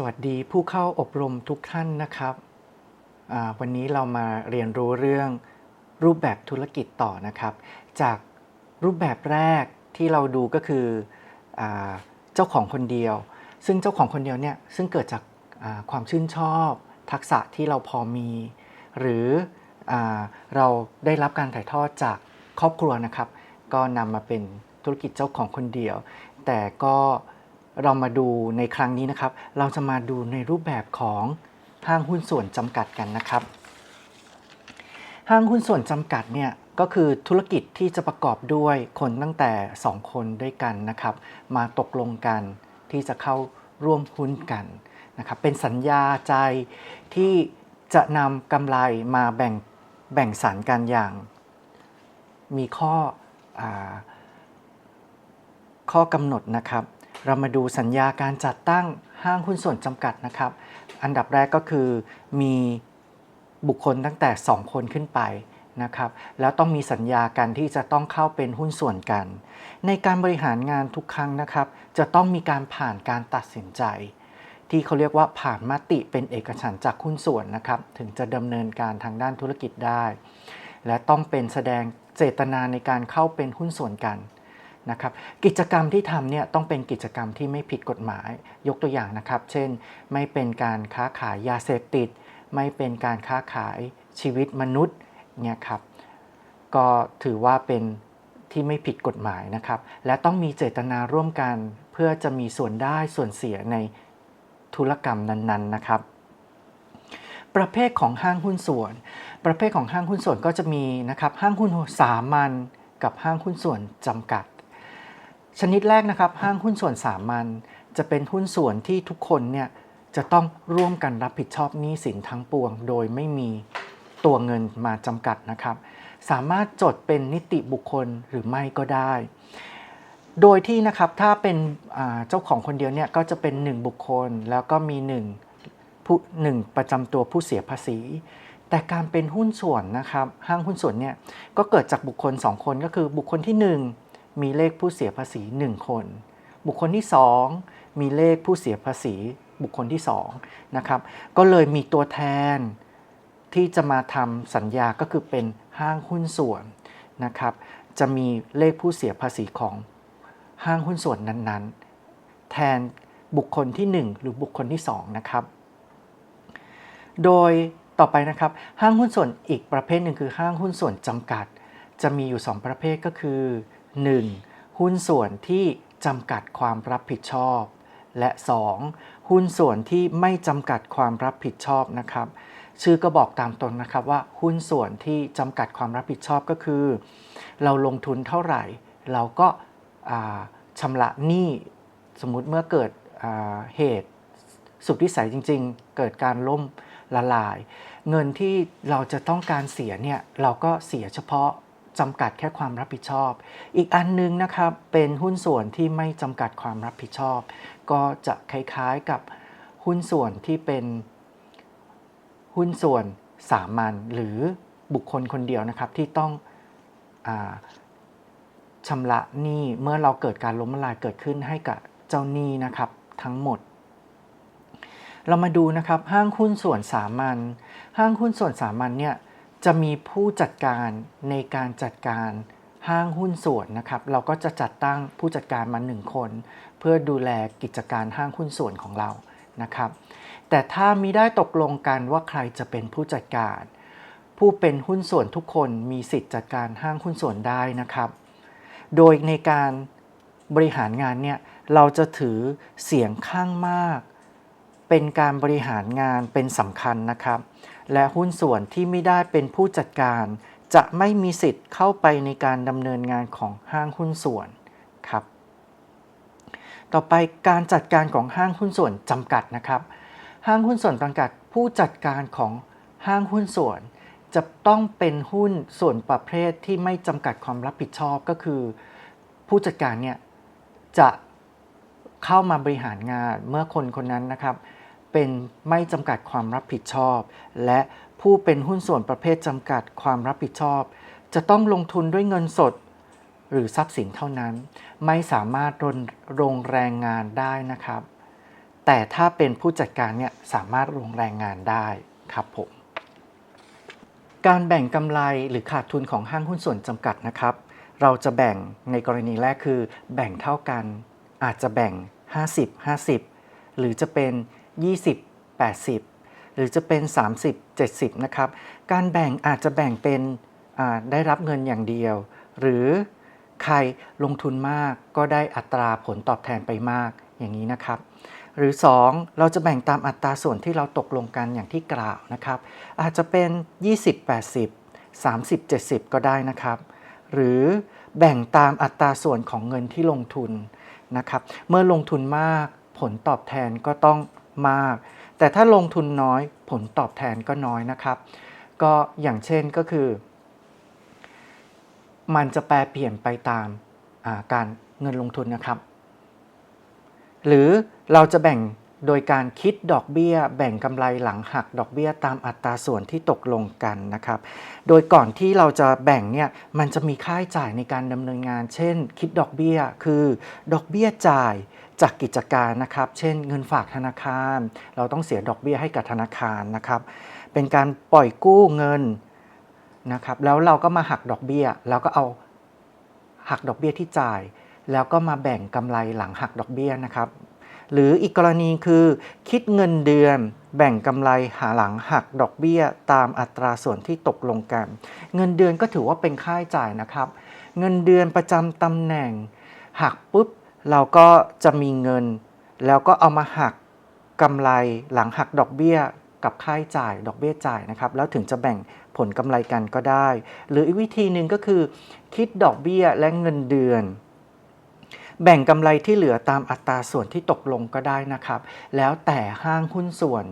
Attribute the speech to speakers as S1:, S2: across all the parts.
S1: สวัสดีผู้เข้าอบรมทุกท่านนะครับ วันนี้เรามาเรียนรู้เรื่องรูปแบบธุรกิจต่อนะครับ จากรูปแบบแรกที่เราดูก็คืออเจ้าของคนเดียว ซึ่งเจ้าของคนเดียวเนี่ยซึ่งเกิดจากาความชื่นชอบ ทักษะที่เราพอมี หรืออเราได้รับการถ่ายทอดจากครอบครัวนะครับ ก็นำมาเป็นธุรกิจเจ้าของคนเดียว แต่ก็เเรามาดูในครั้งนี้นะครับ เราจะมาดูในรูปแบบของห้างหุ้นส่วนจำกัดกันนะครับ ห้างหุ้นส่วนจำกัดเนี่ยก็คือธุรกิจที่จะประกอบด้วยคนตั้งแต่ 2 คนด้วยกันนะครับ มาตกลงกันที่จะเข้าร่วมหุ้นกันนะครับเป็นสัญญาใจที่จะนำกำไรมาแบ่งแบ่งสรรกันอย่าง มีข้ออข้อกำหนดนะครับ เรามาดูสัญญาการจัดตั้งห้างหุ้นส่วนจำกัดนะครับ อันดับแรกก็คือมีบุคคลตั้งแต่ 2 คนขึ้นไปนะครับแล้วต้องมีสัญญากันที่จะต้องเข้าเป็นหุ้นส่วนกัน ในการบริหารงานทุกครั้งนะครับ จะต้องมีการผ่านการตัดสินใจ ที่เขาเรียกว่าผ่านมติเป็นเอกฉันจากหุ้นส่วนนะครับ ถึงจะดำเนินการทางด้านธุรกิจได้ และต้องเป็นแสดงเจตนาในการเข้าเป็นหุ้นส่วนกัน นะครับกิจกรรมที่ทำเนี่ยต้องเป็นกิจกรรมที่ไม่ผิดกฎหมายยกตัวอย่างนะครับ เช่น ไม่เป็นการค้าขายยาเสพติด ไม่เป็นการค้าขายชีวิตมนุษย์เนี่ยครับก็ถือว่าเป็นที่ไม่ผิดกฎหมายนะครับ และต้องมีเจตนาร่วมกันเพื่อจะมีส่วนได้ส่วนเสียในธุรกรรมนั้นๆนะครับ ประเภทของห้างหุ้นส่วน ประเภทของห้างหุ้นส่วนก็จะมีนะครับห้างหุ้นสามัญกับห้างหุ้นส่วนจำกัด ชนิดแรกนะครับห้างหุ้นส่วนสามัญจะเป็นหุ้นส่วนที่ทุกคนเนี่ยจะต้องร่วมกันรับผิดชอบหนี้สินทั้งปวง โดยไม่มีตัวเงินมาจำกัดนะครับ สามารถจดเป็นนิติบุคคลหรือไม่ก็ได้ โดยที่นะครับถ้าเป็นเจ้าของคนเดียวเนี่ยก็จะเป็น 1 บุคคล แล้วก็มี1ผู้หนึ่งประจำตัวผู้เสียภาษี แต่การเป็นหุ้นส่วนนะครับห้างหุ้นส่วนเนี่ยก็เกิดจากบุคคล 2 คนก็คือบุคคลที่ 1 มีเลขผู้เสียภาษี 1 คน บุคคลที่ 2 มีเลขผู้เสียภาษีบุคคลที่2นะครับก็เลยมีตัวแทนที่จะมาทำสัญญาก็คือเป็นห้างหุ้นส่วนนะครับ จะมีเลขผู้เสียภาษีของห้างหุ้นส่วนนั้นๆ แทนบุคคลที่ 1 หรือบุคคลที่ 2 นะครับ โดยต่อไปนะครับ ห้างหุ้นส่วนอีกประเภทหนึ่งคือห้างหุ้นส่วนจำกัด จะมีอยู่ 2 ประเภทก็คือ 1. หุ้นส่วนที่จำกัดความรับผิดชอบ และ 2. หุ้นส่วนที่ไม่จำกัดความรับผิดชอบนะครับ ชื่อก็บอกตามตรงนะครับว่าหุ้นส่วนที่จำกัดความรับผิดชอบก็คือ เราลงทุนเท่าไหร่ เราก็าชำระหนี้สมมุติเมื่อเกิดเหตุสุดวิสัยจริง ๆ เกิดการล่มละลาย เงินที่เราจะต้องการเสียเนี่ยเราก็เสียเฉพาะ จำกัดแค่ความรับผิดชอบ อีกอันนึงนะครับเป็นหุ้นส่วนที่ไม่จำกัดความรับผิดชอบ ก็จะคล้ายๆกับหุ้นส่วนที่เป็นหุ้นส่วนสามัญหรือบุคคลคนเดียวนะครับที่ต้องอชำระหนี้เมื่อเราเกิดการล้มละลายเกิดขึ้นให้กับเจ้าหนี้นะครับทั้งหมด เรามาดูนะครับห้างหุ้นส่วนสามัญห้างหุ้นส่วนสามัญเนี่ย จะมีผู้จัดการในการจัดการห้างหุ้นส่วนนะครับ เราก็จะจัดตั้งผู้จัดการมาหนึ่งคน เพื่อดูแลกิจการห้างหุ้นส่วนของเรานะครับ แต่ถ้ามิได้ตกลงกันว่าใครจะเป็นผู้จัดการ ผู้เป็นหุ้นส่วนทุกคนมีสิทธิ์จัดการห้างหุ้นส่วนได้นะครับ โดยในการบริหารงานเนี่ยเราจะถือเสียงข้างมาก เป็นการบริหารงานเป็นสำคัญนะครับ และหุ้นส่วนที่ไม่ได้เป็นผู้จัดการ จะไม่มีสิทธิ์เข้าไปในการดำเนินงานของห้างหุ้นส่วนครับ ต่อไปการจัดการของห้างหุ้นส่วนจำกัดนะครับ ห้างหุ้นส่วนจำกัดผู้จัดการของห้างหุ้นส่วน จะต้องเป็นหุ้นส่วนประเภทที่ไม่จำกัดความรับผิดชอบก็คือ ผู้จัดการเนี่ยจะเข้ามาบริหารงานเมื่อคนคนนั้นนะครับ เป็นไม่จำกัดความรับผิดชอบ และผู้เป็นหุ้นส่วนประเภทจำกัดความรับผิดชอบ จะต้องลงทุนด้วยเงินสด หรือทรัพย์สินเท่านั้น ไม่สามารถรนรงแรงงานได้นะครับ แต่ถ้าเป็นผู้จัดการเนี่ยสามารถลงแรงงานได้ครับผมการแบ่งกำไรหรือขาดทุนของห้างหุ้นส่วนจำกัดนะครับ เราจะแบ่งในกรณีแรกคือ แบ่งเท่ากัน อาจจะแบ่ง 50 50 หรือจะเป็น 20 80 หรือจะเป็น 30 70 นะครับ การแบ่งอาจจะแบ่งเป็นได้รับเงินอย่างเดียว หรือใครลงทุนมากก็ได้อัตราผลตอบแทนไปมากอย่างนี้นะครับ หรือ 2 เราจะแบ่งตามอัตราส่วนที่เราตกลงกันอย่างที่กล่าวนะครับ อาจจะเป็น 20 80 30 70 ก็ได้นะครับ หรือแบ่งตามอัตราส่วนของเงินที่ลงทุนนะครับ เมื่อลงทุนมากผลตอบแทนก็ต้อง มาก แต่ถ้าลงทุนน้อยผลตอบแทนก็น้อยนะครับ ก็อย่างเช่นก็คือ มันจะแปรเปลี่ยนไปตามาการเงินลงทุนนะครับ หรือเราจะแบ่งโดยการคิดดอกเบี้ย แบ่งกำไรหลังหักดอกเบี้ยตามอัตราส่วนที่ตกลงกันนะครับ โดยก่อนที่เราจะแบ่งเนี่ยมันจะมีค่าใช้จ่ายในการดำเนินงาน เช่น คิดดอกเบี้ยคือ ดอกเบี้ยจ่าย จากกิจการนะครับ เช่นเงินฝากธนาคาร เราต้องเสียดอกเบี้ยให้กับธนาคารนะครับ เป็นการปล่อยกู้เงินนะครับ แล้วเราก็มาหักดอกเบี้ย แล้วก็เอาหักดอกเบี้ยที่จ่าย แล้วก็มาแบ่งกำไรหลังหักดอกเบี้ยนะครับ หรืออีกกรณีคือ คิดเงินเดือน แบ่งกำไรหาหลังหักดอกเบี้ย ตามอัตราส่วนที่ตกลงกัน เงินเดือนก็ถือว่าเป็นค่าใช้จ่ายนะครับ เงินเดือนประจำตำแหน่งหักปุ๊บ เราก็จะมีเงิน แล้วก็เอามาหักกำไรหลังหักดอกเบี้ยกับค่าใช้จ่ายดอกเบี้ยจ่ายนะครับ แล้วถึงจะแบ่งผลกำไรกันก็ได้ หรืออีกวิธีหนึ่งก็คือ คิดดอกเบี้ยและเงินเดือน แบ่งกำไรที่เหลือตามอัตราส่วนที่ตกลงก็ได้นะครับ แล้วแต่ห้างหุ้นส่วน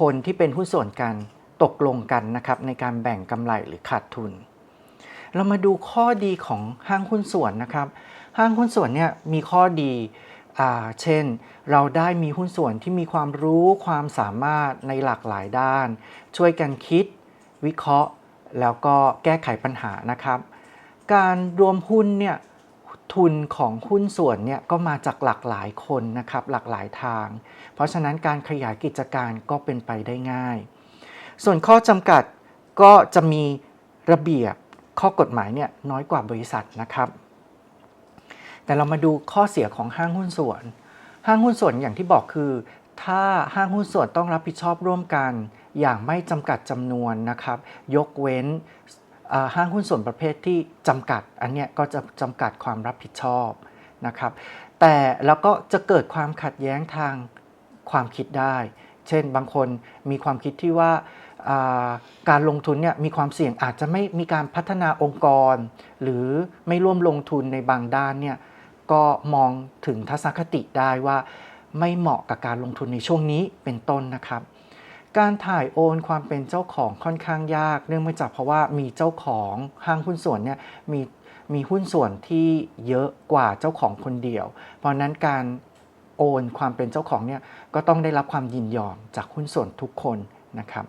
S1: คนที่เป็นหุ้นส่วนกันตกลงกันนะครับในการแบ่งกำไรหรือขาดทุน เรามาดูข้อดีของห้างหุ้นส่วนนะครับ ห้างหุ้นส่วนเนี่ยมีข้อดีอ่าเช่น เราได้มีหุ้นส่วนที่มีความรู้ความสามารถในหลากหลายด้าน ช่วยกันคิด วิเคราะห์ แล้วก็แก้ไขปัญหานะครับ การรวมหุ้นเนี่ยทุนของหุ้นส่วนเนี่ยก็มาจากหลากหลายคนนะครับหลากหลายทาง เพราะฉะนั้นการขยายกิจการก็เป็นไปได้ง่าย ส่วนข้อจำกัดก็จะมีระเบียบข้อกฎหมายเนี่ยน้อยกว่าบริษัทนะครับ แต่เรามาดูข้อเสียของห้างหุ้นส่วน ห้างหุ้นส่วนอย่างที่บอกคือ ถ้าห้างหุ้นส่วนต้องรับผิดชอบร่วมกัน อย่างไม่จำกัดจำนวนนะครับ ยกเว้นห้างหุ้นส่วนประเภทที่จำกัด อันเนี้ยก็จะจำกัดความรับผิดชอบนะครับ แต่แล้วก็จะเกิดความขัดแย้งทางความคิดได้ เช่นบางคนมีความคิดที่ว่าอ่าการลงทุนเนี่ยมีความเสี่ยงอาจจะไม่มีการพัฒนาองค์กร หรือไม่ร่วมลงทุนในบางด้านเนี่ย ก็มองถึงทัศนคติได้ว่าไม่เหมาะกับการลงทุนในช่วงนี้เป็นต้นนะครับ การถ่ายโอนความเป็นเจ้าของค่อนข้างยาก เนื่องมาจากเพราะว่ามีเจ้าของห้างหุ้นส่วนเนี่ยมีมีหุ้นส่วนที่เยอะกว่าเจ้าของคนเดียว เพราะนั้นการโอนความเป็นเจ้าของเนี่ยก็ต้องได้รับความยินยอมจากหุ้นส่วนทุกคนนะครับ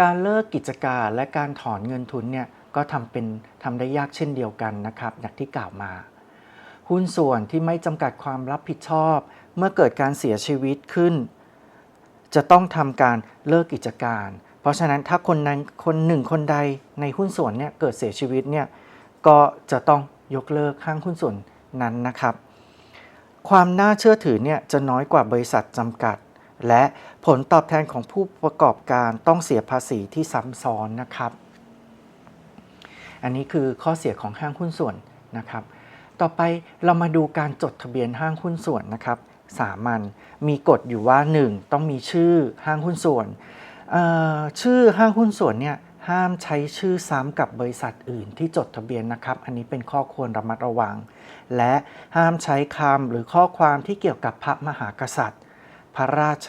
S1: การเลิกกิจการและการถอนเงินทุนเนี่ยก็ทำเป็นทำได้ยากเช่นเดียวกันนะครับ อย่างที่กล่าวมา หุ้นส่วนที่ไม่จำกัดความรับผิดชอบ เมื่อเกิดการเสียชีวิตขึ้น จะต้องทำการเลิกกิจการ เพราะฉะนั้นถ้าคนนั้นคนหนึ่งคนใดในหุ้นส่วนเนี่ยเกิดเสียชีวิตเนี่ยก็จะต้องยกเลิกห้างหุ้นส่วนนั้นนะครับ ความน่าเชื่อถือเนี่ยจะน้อยกว่าบริษัทจำกัด และผลตอบแทนของผู้ประกอบการต้องเสียภาษีที่ซ้ำซ้อนนะครับ อันนี้คือข้อเสียของห้างหุ้นส่วนนะครับ ต่อไปเรามาดูการจดทะเบียนห้างหุ้นส่วนนะครับสามัญมีกฎอยู่ว่า 1. ต้องมีชื่อห้างหุ้นส่วน ชื่อห้างหุ้นส่วนเนี่ยห้ามใช้ชื่อซ้ำกับบริษัทอื่นที่จดทะเบียนนะครับ อันนี้เป็นข้อควรระมัดระวัง และห้ามใช้คำหรือข้อความที่เกี่ยวกับพระมหากษัตริย์ พระราช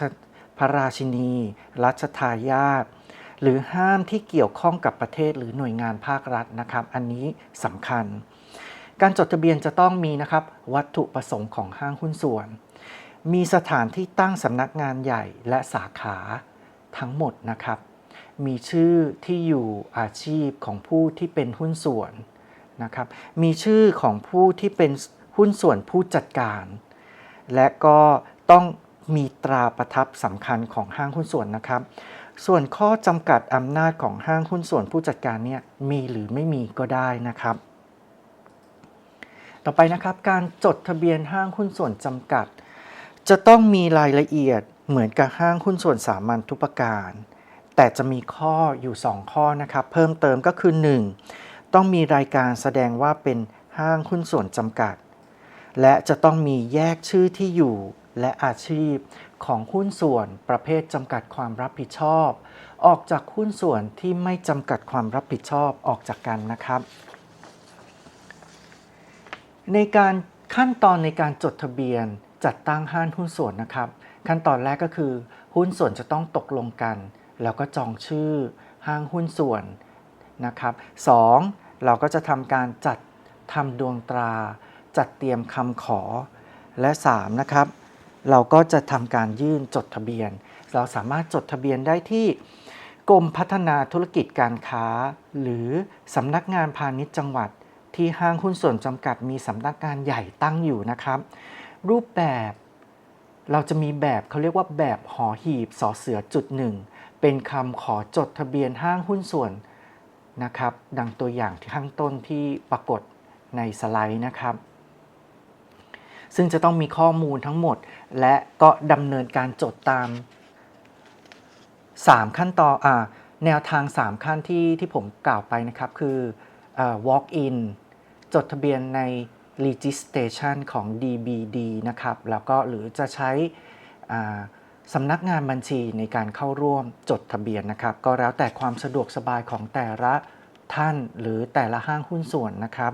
S1: พระราชินี รัชทายาทหรือห้ามที่เกี่ยวข้องกับประเทศหรือหน่วยงานภาครัฐนะครับ อันนี้สำคัญ การจดทะเบียนจะต้องมีนะครับวัตถุประสงค์ของห้างหุ้นส่วน มีสถานที่ตั้งสำนักงานใหญ่และสาขาทั้งหมดนะครับ มีชื่อที่อยู่อาชีพของผู้ที่เป็นหุ้นส่วนนะครับ มีชื่อของผู้ที่เป็นหุ้นส่วนผู้จัดการ และก็ต้องมีตราประทับสำคัญของห้างหุ้นส่วนนะครับ ส่วนข้อจำกัดอำนาจของห้างหุ้นส่วนผู้จัดการเนี่ยมีหรือไม่มีก็ได้นะครับ ต่อไปนะครับการจดทะเบียนห้างหุ้นส่วนจำกัด จะต้องมีรายละเอียดเหมือนกับห้างหุ้นส่วนสามัญทุกประการ แต่จะมีข้ออยู่ 2 ข้อนะครับเพิ่มเติมก็คือ 1. ต้องมีรายการแสดงว่าเป็นห้างหุ้นส่วนจำกัด และจะต้องมีแยกชื่อที่อยู่และอาชีพของหุ้นส่วนประเภทจำกัดความรับผิดชอบ ออกจากหุ้นส่วนที่ไม่จำกัดความรับผิดชอบออกจากกันนะครับ ในการขั้นตอนในการจดทะเบียนจัดตั้งห้างหุ้นส่วนนะครับ ขั้นตอนแรกก็คือ หุ้นส่วนจะต้องตกลงกัน แล้วก็จองชื่อห้างหุ้นส่วนนะครับสองเราก็จะทำการจัดทำดวงตรา จัดเตรียมคำขอ และ 3 นะครับ เราก็จะทำการยื่นจดทะเบียน เราสามารถจดทะเบียนได้ที่กรมพัฒนาธุรกิจการค้า หรือสำนักงานพาณิชย์จังหวัด ที่ห้างหุ้นส่วนจำกัดมีสำนักงานใหญ่ตั้งอยู่นะครับ รูปแบบเราจะมีแบบเขาเรียกว่าแบบหอหีบสอเสือจุดหนึ่งเป็นคำขอจดทะเบียนห้างหุ้นส่วนนะครับ ดังตัวอย่างที่ข้างต้นที่ปรากฏในสไลด์นะครับ ซึ่งจะต้องมีข้อมูลทั้งหมด และก็ดำเนินการจดตาม 3 ขั้นตอนอาแนวทาง 3 ขั้นที่ที่ผมกล่าวไปนะครับ คืออ walk in จดทะเบียนใน registration ของ DBD นะครับ แล้วก็หรือจะใช้สำนักงานบัญชีในการเข้าร่วมจดทะเบียนนะครับ ก็แล้วแต่ความสะดวกสบายของแต่ละท่านหรือแต่ละห้างหุ้นส่วนนะครับ